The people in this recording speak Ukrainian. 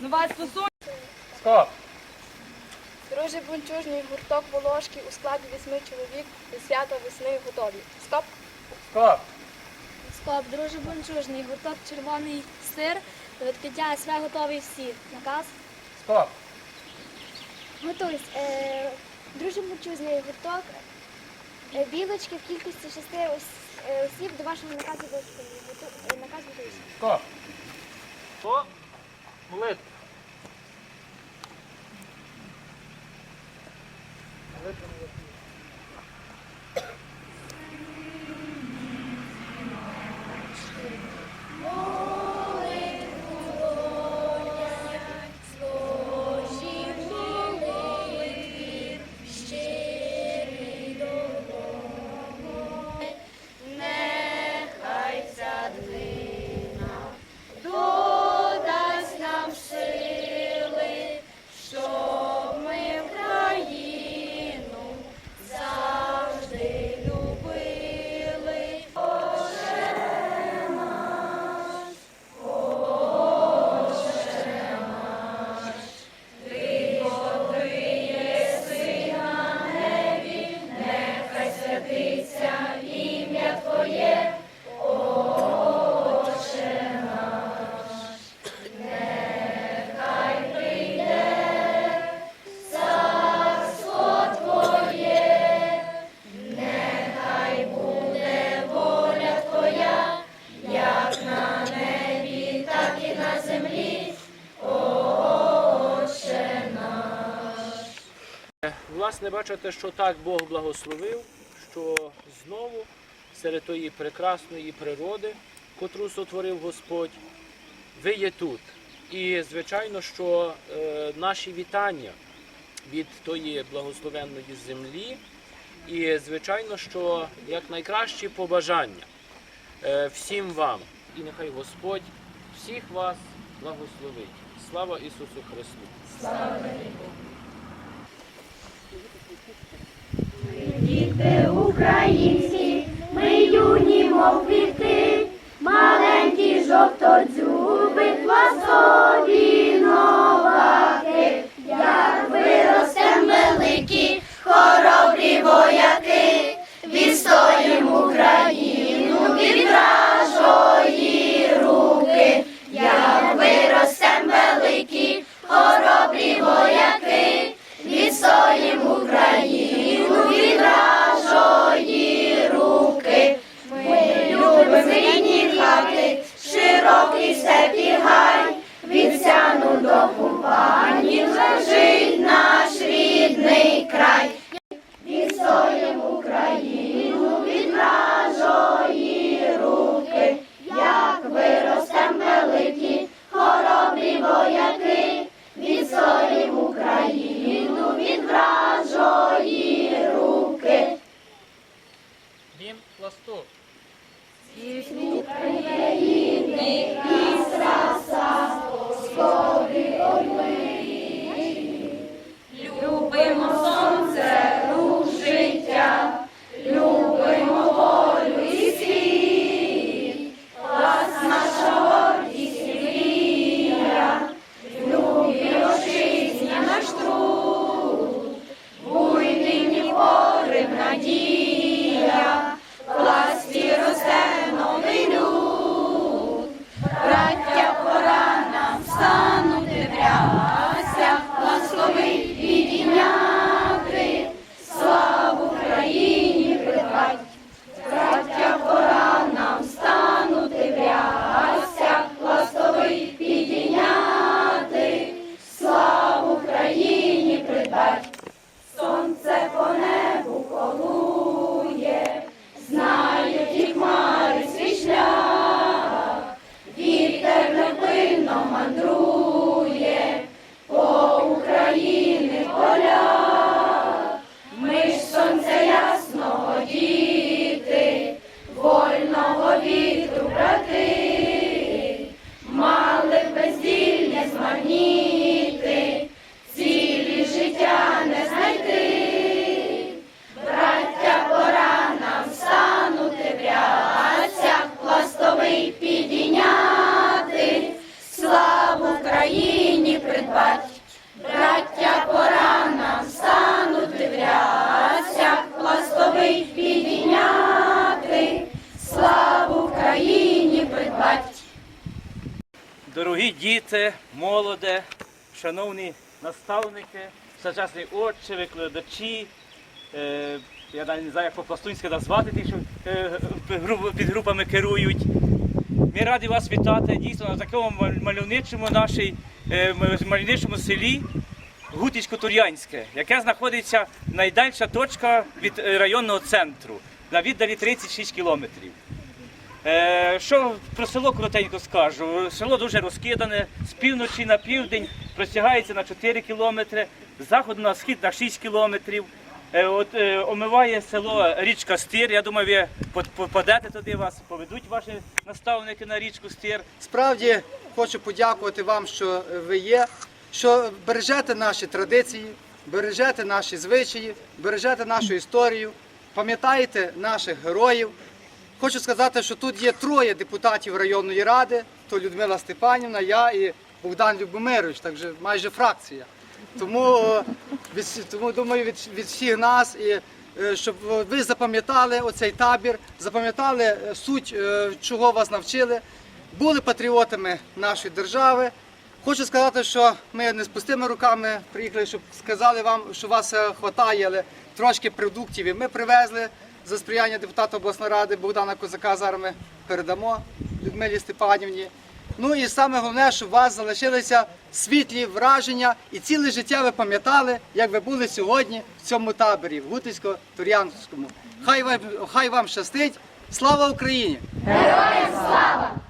Ну вас посунь. Стоп. Друже бунчужний гурток Волошки у складі восьми чоловік до свята весни готові. Стоп! Стоп. Стоп, друже бунчужний, гурток червоний сир, до відкриття СВ готовий всі. Наказ? Стоп. Готуйсь. Е, друже бунчужний, гурток білочки в кількості шести е, осіб до вашого наказу готовий. Готу- е, Хто? готуйся. Молитва, Стоп. Молитва. Власне, бачите, що так Бог благословив, що знову серед тої прекрасної природи, котру сотворив Господь, ви є тут. І звичайно, що е, наші вітання від тої благословенної землі, і звичайно, що як найкращі побажання е, всім вам, і нехай Господь всіх вас благословить. Слава Ісусу Христу! Діти українські, ми юні, мов квіти, маленькі жовтодзюби, пластові діти, молоде, шановні наставники, сучасні отче, викладачі. Е, я навіть не знаю, як по-пластунськи назвати ті, що е, під групами керують. Ми раді вас вітати дійсно на такому мальовничому нашій, е, мальовничому селі Гутицько-Тур'янське, яке знаходиться найдальша точка від е, районного центру на віддалі 36 кілометрів. Е, що про село коротенько скажу. Село дуже розкидане, з півночі на південь простягається на 4 кілометри, з заходу на схід на 6 кілометрів. Е, от, е, омиває село річка Стир. Я думаю, ви попадете туди, вас поведуть ваші наставники на річку Стир. Справді хочу подякувати вам, що ви є, що бережете наші традиції, бережете наші звичаї, бережете нашу історію, пам'ятаєте наших героїв. Хочу сказати, що тут є троє депутатів районної ради: то Людмила Степанівна, я і Богдан Любомирович, так же майже фракція. Тому, е, від, тому думаю, від, від всіх нас, і, е, щоб ви запам'ятали оцей табір, запам'ятали е, суть, чого вас навчили, були патріотами нашої держави. Хочу сказати, що ми не з пустими руками приїхали, щоб сказали вам, що вас вистачає, але трошки продуктів і ми привезли за сприяння депутата обласної ради Богдана Козака. Зараз ми передамо Людмилі Степанівні. Ну і саме головне, щоб у вас залишилися світлі враження і ціле життя ви пам'ятали, як ви були сьогодні в цьому таборі, в Гутицько-Тур'янському. Хай вам, хай вам щастить! Слава Україні! Героям слава!